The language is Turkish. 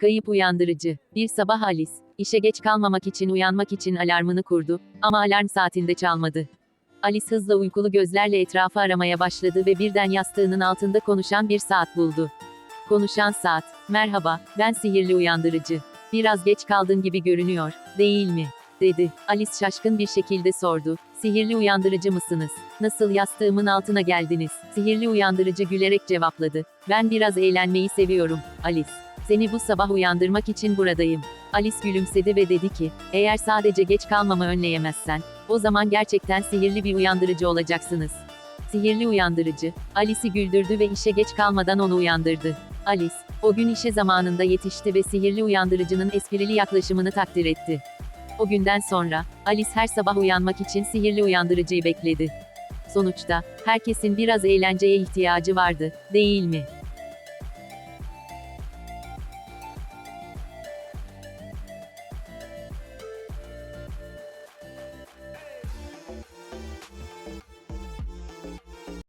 Kayıp uyandırıcı. Bir sabah Alice, işe geç kalmamak için uyanmak için alarmını kurdu ama alarm saatinde çalmadı. Alice hızla uykulu gözlerle etrafı aramaya başladı ve birden yastığının altında konuşan bir saat buldu. Konuşan saat, merhaba, ben sihirli uyandırıcı. Biraz geç kaldın gibi görünüyor, değil mi? dedi. Alice şaşkın bir şekilde sordu. Sihirli uyandırıcı mısınız? Nasıl yastığımın altına geldiniz? Sihirli uyandırıcı gülerek cevapladı. Ben biraz eğlenmeyi seviyorum, Alice. Seni bu sabah uyandırmak için buradayım. Alice gülümsedi ve dedi ki, eğer sadece geç kalmamı önleyemezsen, o zaman gerçekten sihirli bir uyandırıcı olacaksınız. Sihirli uyandırıcı, Alice'i güldürdü ve işe geç kalmadan onu uyandırdı. Alice, o gün işe zamanında yetişti ve sihirli uyandırıcının esprili yaklaşımını takdir etti. O günden sonra, Alice her sabah uyanmak için sihirli uyandırıcıyı bekledi. Sonuçta, herkesin biraz eğlenceye ihtiyacı vardı, değil mi?